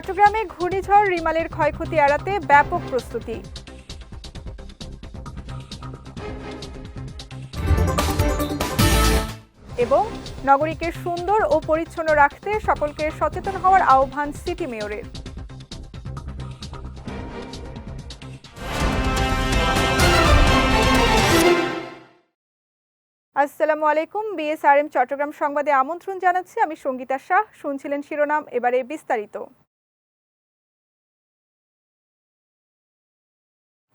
চট্টগ্রামে ঘূর্ণিঝড় রিমালের ক্ষয়ক্ষতি এড়াতে ব্যাপক প্রস্তুতি। এবং নগরীকে সুন্দর ও পরিচ্ছন্ন রাখতে সকলকে সচেতন হওয়ার আহ্বান সিটি মেয়রের। আসসালামু আলাইকুম, বিএসআরএম চট্টগ্রাম সংবাদে আমন্ত্রণ জানাচ্ছি, আমি সঙ্গীতা শাহ, শুনছিলেন শিরোনাম, এবারে বিস্তারিত।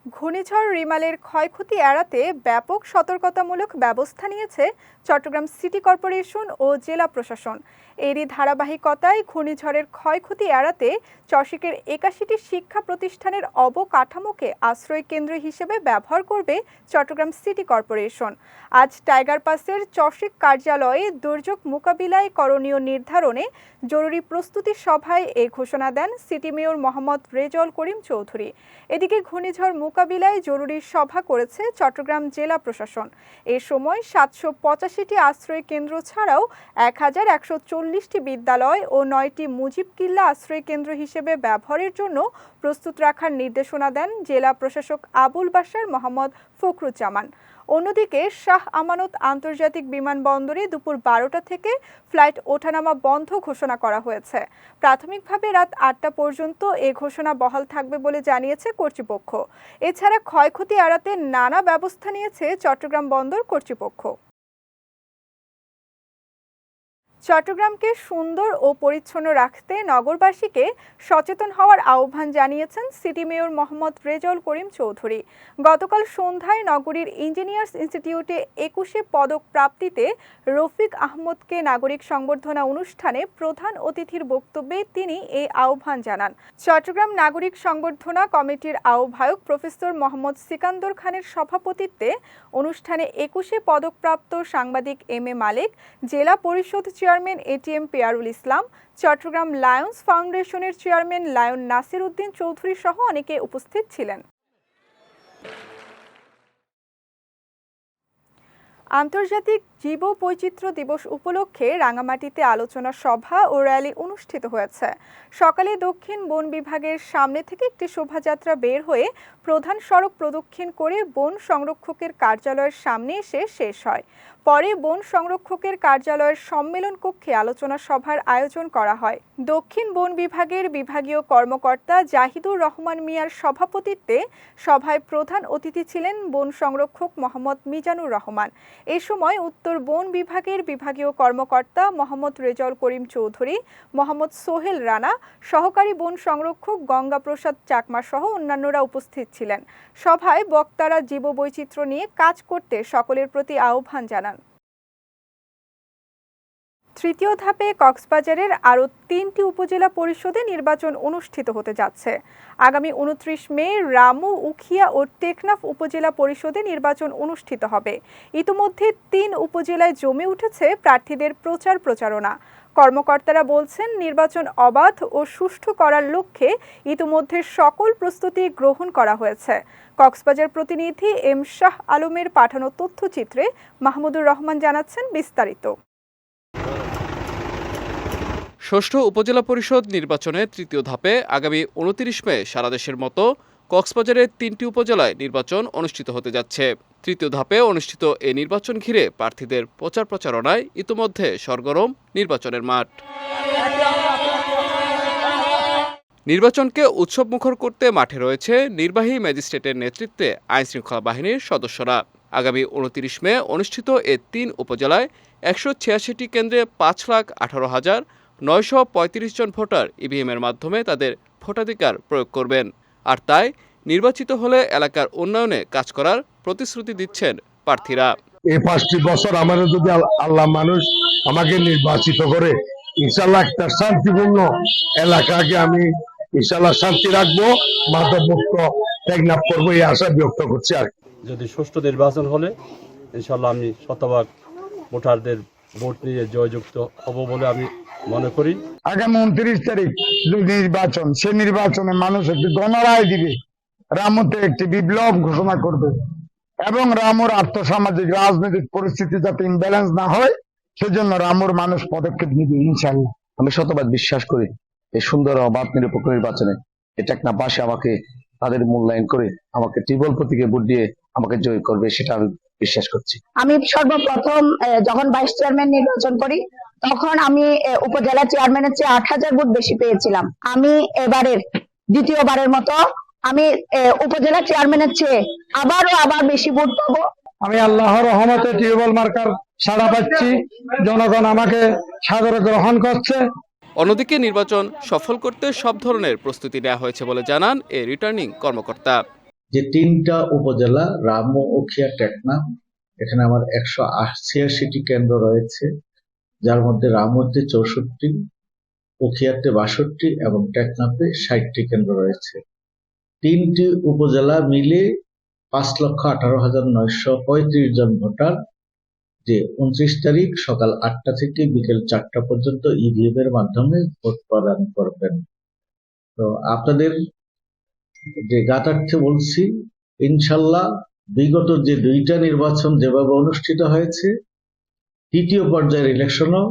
ঘূর্ণিঝড় রিমালের ক্ষয়ক্ষতি এড়াতে ব্যাপক সতর্কতামূলক ব্যবস্থা নিয়েছে চট্টগ্রাম সিটি কর্পোরেশন ও জেলা প্রশাসন। এরই ধারাবাহিকতায় ঘূর্ণিঝড়ের ক্ষয়ক্ষতি এড়াতে চশিকের একাশিটি শিক্ষা প্রতিষ্ঠানের অবকাঠামোকে আশ্রয় কেন্দ্র হিসেবে ব্যবহার করবে চট্টগ্রাম সিটি কর্পোরেশন। আজ টাইগার পাসের চশিক কার্যালয়ে দুর্যোগ মোকাবিলায় করণীয় নির্ধারণে জরুরি প্রস্তুতি সভায় এ ঘোষণা দেন সিটি মেয়র মোহাম্মদ রেজল করিম চৌধুরী। এদিকে ঘূর্ণিঝড় মোকাবিলায় জরুরি সভা করেছে চট্টগ্রাম জেলা প্রশাসন। এ সময় সাতশো পঁচাশিটি আশ্রয় কেন্দ্র ছাড়াও এক হাজার একশো চল্লিশটি বিদ্যালয় ও নয়টি মুজিব কিল্লা আশ্রয় কেন্দ্র হিসেবে ব্যবহারের জন্য প্রস্তুত রাখার নির্দেশনা দেন জেলা প্রশাসক আবুল বাসার মোহাম্মদ ফখরুজ্জামান। অন্যদিকে শাহ আমানত আন্তর্জাতিক বিমানবন্দরে দুপুর বারোটা থেকে ফ্লাইট ওঠানামা বন্ধ ঘোষণা করা হয়েছে। প্রাথমিকভাবে রাত আটটা পর্যন্ত এ ঘোষণা বহাল থাকবে বলে জানিয়েছে কর্তৃপক্ষ। এছাড়া ক্ষয়ক্ষতি এড়াতে নানা ব্যবস্থা নিয়েছে চট্টগ্রাম বন্দর কর্তৃপক্ষ। চট্টগ্রামকে সুন্দর ও পরিচ্ছন্ন রাখতে নগরবাসীকে সচেতন হওয়ার আহ্বান জানিয়েছেন সিটি মেয়র মোহাম্মদ রেজল করিম চৌধুরী। গতকাল সন্ধ্যায় নগরীর ইঞ্জিনিয়ার্স ইনস্টিটিউটে একুশে পদক প্রাপ্তিতে রফিক আহমদকে নাগরিক সংবর্ধনা অনুষ্ঠানে প্রধান অতিথির বক্তব্যে তিনি এই আহ্বান জানান। চট্টগ্রাম নাগরিক সংবর্ধনা কমিটির আহ্বায়ক প্রফেসর মোহাম্মদ সিকান্দর খানের সভাপতিত্বে অনুষ্ঠানে একুশে পদকপ্রাপ্ত সাংবাদিক এম এ মালিক, জেলা পরিষদ chairman ATM Peyarul Islam, Chittagong Lions ফাউন্ডেশনের চেয়ারম্যান লায়ন নাসির উদ্দিন চৌধুরী সহ অনেকে উপস্থিত ছিলেন। আন্তর্জাতিক জীব বৈচিত্র্য দিবস উপলক্ষে রাঙামাটিতে আলোচনা সভা ও র্যালি অনুষ্ঠিত হয়েছে। সকালে দক্ষিণ বন বিভাগের সামনে থেকে একটি শোভাযাত্রা বের হয়ে প্রধান সড়ক প্রদক্ষিণ করে বন সংরক্ষকের কার্যালয়ের সামনে এসে শেষ হয়। পরে বন সংরক্ষকের কার্যালয়ের সম্মেলন কক্ষে আলোচনা সভার আয়োজন করা হয়। দক্ষিণ বন বিভাগের বিভাগীয় কর্মকর্তা জাহিদুর রহমান মিয়ার সভাপতিত্বে সভায় প্রধান অতিথি ছিলেন বন সংরক্ষক মোহাম্মদ মিজানুর রহমান। এ সময় উত্তর বন বিভাগের বিভাগীয় কর্মকর্তা মোহাম্মদ রেজল করিম চৌধুরী, মোহাম্মদ সোহেল রানা, সহকারী বন সংরক্ষক গঙ্গা প্রসাদ চাকমা সহ অন্যান্যরা উপস্থিত ছিলেন। সভায় বক্তারা জীববৈচিত্র্য নিয়ে কাজ করতে সকলের প্রতি আহ্বান জানান। তৃতীয় ধাপে কক্সবাজারের আরও তিনটি উপজেলা পরিষদে নির্বাচন অনুষ্ঠিত হতে যাচ্ছে। আগামী উনত্রিশ মে রামু, উখিয়া ও টেকনাফ উপজেলা পরিষদে নির্বাচন অনুষ্ঠিত হবে। ইতোমধ্যে তিন উপজেলায় জমে উঠেছে প্রার্থীদের প্রচার প্রচারণা। কর্মকর্তারা বলছেন, নির্বাচন অবাধ ও সুষ্ঠু করার লক্ষ্যে ইতিমধ্যে সকল প্রস্তুতি গ্রহণ করা হয়েছে। কক্সবাজার প্রতিনিধি এম শাহ আলমের পাঠানো তথ্যচিত্রে মাহমুদুর রহমান জানাচ্ছেন বিস্তারিত। ষষ্ঠ উপজেলা পরিষদ নির্বাচনে তৃতীয় ধাপে আগামী উনত্রিশ মে সারা দেশের মতো কক্সবাজারের তিনটি উপজেলায় নির্বাচন অনুষ্ঠিত হতে যাচ্ছে। তৃতীয় ধাপে অনুষ্ঠিত এই নির্বাচন ঘিরে প্রার্থীদের প্রচার প্রচারণায় ইতোমধ্যে সরগরম নির্বাচনের মাঠ। নির্বাচনকে উৎসব মুখর করতে মাঠে রয়েছে নির্বাহী ম্যাজিস্ট্রেটের নেতৃত্বে আইনশৃঙ্খলা বাহিনীর সদস্যরা। আগামী উনত্রিশ মে অনুষ্ঠিত এ তিন উপজেলায় একশো ছিয়াশিটি কেন্দ্রে পাঁচ লাখ আঠারো হাজার নয়শো পঁয়ত্রিশ জন ভোটার ইভিএমের মাধ্যমে তাদের ভোটাধিকার প্রয়োগ করবেন। আর তাই নির্বাচিত হলে এলাকার উন্নয়নে কাজ করার প্রতিশ্রুতি দিচ্ছেন প্রার্থীরা। এই পাঁচটি বছর আমার যদি আল্লাহ মানুষ আমাকে নির্বাচিত করে ইনশাল্লাহ একটা শান্তিপূর্ণ এলাকাকে আমি ইনশাল্লাহ শান্তি রাখব মাদক মুক্ত টেকনাপ করব এই আশা ব্যক্ত করছি আর যদি সুষ্ঠু নির্বাচন হলে ইনশাল্লাহ আমি শতভাগ ভোটারদের ভোট নিয়ে জয়যুক্ত হব বলে আমি মনে করি। আগামী উনত্রিশ তারিখ যে নির্বাচন সে নির্বাচনে মানুষ একটি গণরায় দিবে। রামতে একটি বিপ্লব ঘোষণা করবে এবং রামুর আর্থসামাজিক রাজনৈতিক পরিস্থিতি যাতে ইমব্যালেন্স না হয় সেজন্য রামুর মানুষ পদক্ষেপ নিবে ইনশাল্লাহ আমি শতবাদ বিশ্বাস করি এই সুন্দর অবাধ নিরপেক্ষ নির্বাচনে এই টেকনাফবাসী আমাকে তাদের মূল্যায়ন করে আমাকে ত্রিবল প্রতীকে ভোট দিয়ে আমাকে জয় করবে সেটা আমি বিশ্বাস করছি। আমি সর্বপ্রথম যখন ভাইস চেয়ারম্যান নির্বাচন করি তখন আমি উপজেলা চেয়ারম্যানের চেয়ে আট হাজার ভোট বেশি পেয়েছিলাম। আমি এবারের দ্বিতীয়বারের মতো আমি উপজেলা চেয়ারম্যানের চেয়ে আবারও আবার বেশি ভোট পাবো। আমি আল্লাহর রহমতে টিউবওয়েল মার্কার সাড়া পাচ্ছি। জনগণ আমাকে সাদরে গ্রহণ করছে। অন্যদিকে নির্বাচন সফল করতে সব ধরনের প্রস্তুতি নেওয়া হয়েছে বলে জানান এ রিটার্নিং কর্মকর্তা। যে তিনটা উপজেলা, রামু উখিয়া টেকনাফ, এখানে আমার একশো ছিয়াশিটি কেন্দ্র রয়েছে, যার মধ্যে রামুতে চৌষট্টি উখিয়াতে বাষট্টি এবং টেকনাফে ষাটটি কেন্দ্র রয়েছে। তিনটি উপজেলা মিলে পাঁচ লক্ষ আঠারো হাজার নয়শো পঁয়ত্রিশ জন ভোটার, যে উনত্রিশ তারিখ সকাল আটটা থেকে বিকেল চারটা পর্যন্ত ইভিএম এর মাধ্যমে ভোট প্রদান করবেন। তো আপনাদের যে গাতার্থে বলছি, ইনশাল্লাহ বিগত যে দুইটা নির্বাচন যেভাবে অনুষ্ঠিত হয়েছে, তৃতীয় পর্যায়ের ইলেকশনও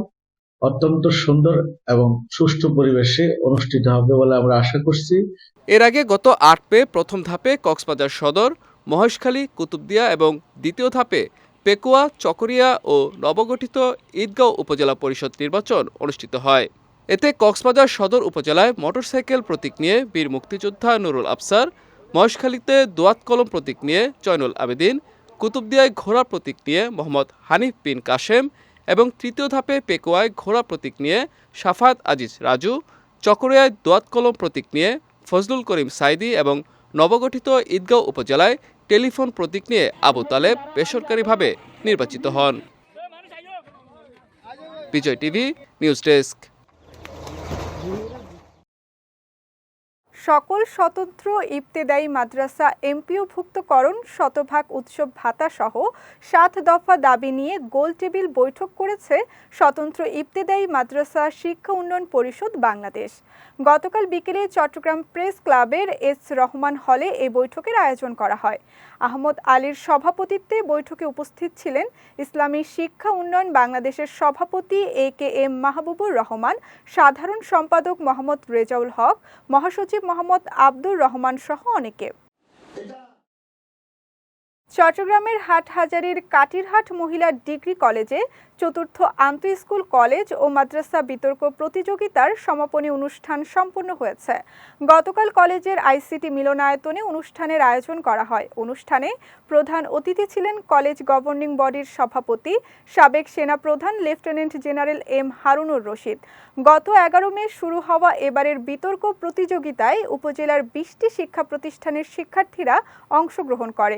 অত্যন্ত সুন্দর এবং সুষ্ঠু পরিবেশে অনুষ্ঠিত হবে বলে আমরা আশা করছি। এর আগে গত আট পে প্রথম ধাপে কক্সবাজার সদর, মহেশখালী, কুতুবদিয়া এবং দ্বিতীয় ধাপে পেকুয়া, চকরিয়া ও নবগঠিত ঈদগাঁও উপজেলা পরিষদ নির্বাচন অনুষ্ঠিত হয়। এতে কক্সবাজার সদর উপজেলায় মোটরসাইকেল প্রতীক নিয়ে বীর মুক্তিযোদ্ধা নুরুল আফসার, মহেশখালীতে দোয়াত কলম প্রতীক নিয়ে জয়নুল আবেদিন, কুতুবদিয়ায় ঘোড়া প্রতীক নিয়ে মোহাম্মদ হানিফ বিন কাশেম এবং তৃতীয় ধাপে পেকুয়ায় ঘোড়া প্রতীক নিয়ে সাফাত আজিজ রাজু, চকরিয়ায় দোয়াত কলম প্রতীক নিয়ে ফজলুল করিম সাইদি এবং নবগঠিত ঈদগাঁও উপজেলায় টেলিফোন প্রতীক নিয়ে আবু তালেব বেসরকারিভাবে নির্বাচিত হন। Bijoy TV, news desk. সকল স্বতন্ত্র ইবতেদায়ী মাদ্রাসা এমপিওভুক্তকরণ, শতভাগ উৎসব ভাতা সহ সাত দফা দাবি নিয়ে গোল টেবিল বৈঠক করেছে স্বতন্ত্র ইবতেদায়ী মাদ্রাসা শিক্ষা উন্নয়ন পরিষদ বাংলাদেশ। গতকাল বিকেলে চট্টগ্রাম প্রেস ক্লাবের এস রহমান হলে এই বৈঠকের আয়োজন করা হয়। আহমদ আলীর সভাপতিত্বে বৈঠকে উপস্থিত ছিলেন ইসলামী শিক্ষা উন্নয়ন বাংলাদেশের সভাপতি A K M Mahbubur Rahman, সাধারণ সম্পাদক মোহাম্মদ রেজাউল হক, মহাসচিব মোহাম্মদ আব্দুর রহমান সহ অনেকে। চট্টগ্রামের হাটহাজারীর কাটিরহাট মহিলা ডিগ্রি কলেজে চতুর্থ আন্তঃ স্কুল কলেজ ও মাদ্রাসা বিতর্ক প্রতিযোগিতার সমাপনী অনুষ্ঠান সম্পন্ন হয়েছে। গতকাল কলেজের আইসিটি মিলনায়তনে অনুষ্ঠানের আয়োজন করা হয়। অনুষ্ঠানে প্রধান অতিথি ছিলেন কলেজ গভর্নিং বডির সভাপতি, সাবেক সেনা প্রধান lieutenant general M Harunur Rashid. গত এগারো মে শুরু হওয়া এবারের বিতর্ক প্রতিযোগিতায় উপজেলার বিশটি শিক্ষা প্রতিষ্ঠানের শিক্ষার্থীরা অংশগ্রহণ করে।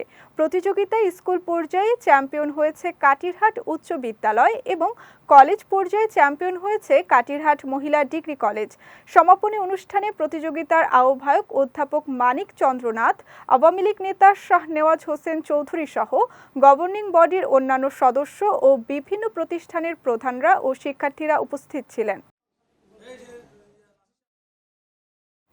প্রতিযোগিতায় স্কুল পর্যায়ে চ্যাম্পিয়ন হয়েছে কাটিরহাট উচ্চ বিদ্যালয় এবং কলেজ পর্যায়ে চ্যাম্পিয়ন হয়েছে কাটিরহাট মহিলা ডিগ্রি কলেজ। সমাপনী অনুষ্ঠানে প্রতিযোগিতার আহ্বায়ক অধ্যাপক মানিক চন্দ্রনাথ, আওয়ামী লীগ নেতা শাহ নেওয়াজ হোসেন চৌধুরী সহ গভর্নিং বডির অন্যান্য সদস্য ও বিভিন্ন প্রতিষ্ঠানের প্রধানরা ও শিক্ষার্থীরা উপস্থিত ছিলেন।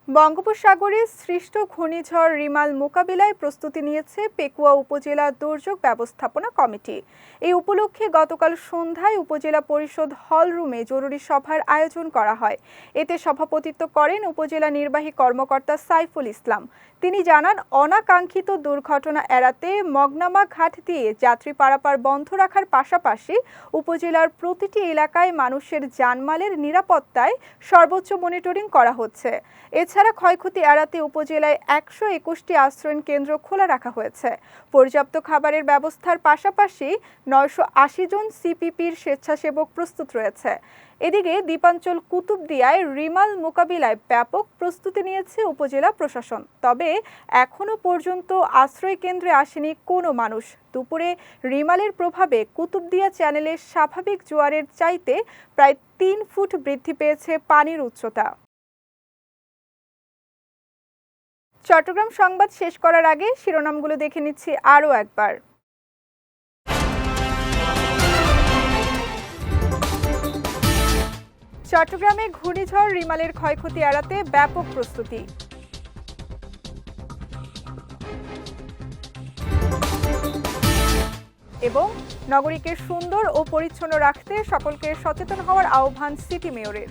বঙ্গোপসাগরে সৃষ্ট ঘূর্ণিঝড় রিমাল মোকাবিলায় প্রস্তুতি নিয়েছে পেকুয়া উপজেলা দুর্যোগ ব্যবস্থাপনা কমিটি। এই উপলক্ষে গতকাল সন্ধ্যায় উপজেলা পরিষদ হল রুমে জরুরি সভার আয়োজন করা হয়। এতে সভাপতিত্ব করেন উপজেলা নির্বাহী কর্মকর্তা সাইফুল ইসলাম। তিনি জানান, অনাকাঙ্ক্ষিত দুর্ঘটনা এড়াতে মগনামা ঘাট দিয়ে যাত্রী পারাপার বন্ধ রাখার পাশাপাশি উপজেলার প্রতিটি এলাকায় মানুষের জানমালের নিরাপত্তায় সর্বোচ্চ মনিটরিং করা হচ্ছে। এছাড়া ক্ষয়ক্ষতি এড়াতে উপজেলায় একশো একুশটি আশ্রয়ণ কেন্দ্র খোলা রাখা হয়েছে। পর্যাপ্ত খাবারের ব্যবস্থার পাশাপাশি নয়শো আশি জন সিপিপির স্বেচ্ছাসেবক প্রস্তুত রয়েছে। এদিকে দ্বীপাঞ্চল কুতুবদিয়ায় রিমাল মোকাবিলায় ব্যাপক প্রস্তুতি নিয়েছে উপজেলা প্রশাসন। তবে এখনও পর্যন্ত আশ্রয় কেন্দ্রে আসেনি কোনো মানুষ। দুপুরে রিমালের প্রভাবে কুতুবদিয়া চ্যানেলের স্বাভাবিক জোয়ারের চাইতে প্রায় তিন ফুট বৃদ্ধি পেয়েছে পানির উচ্চতা। চট্টগ্রাম সংবাদ শেষ করার আগে শিরোনামগুলো দেখে নিচ্ছি আরও একবার। চট্টগ্রামে ঘূর্ণিঝড় রিমালের ক্ষয়ক্ষতি এড়াতে ব্যাপক প্রস্তুতি। এবং নগরীকে সুন্দর ও পরিচ্ছন্ন রাখতে সকলকে সচেতন হওয়ার আহ্বান সিটি মেয়রের।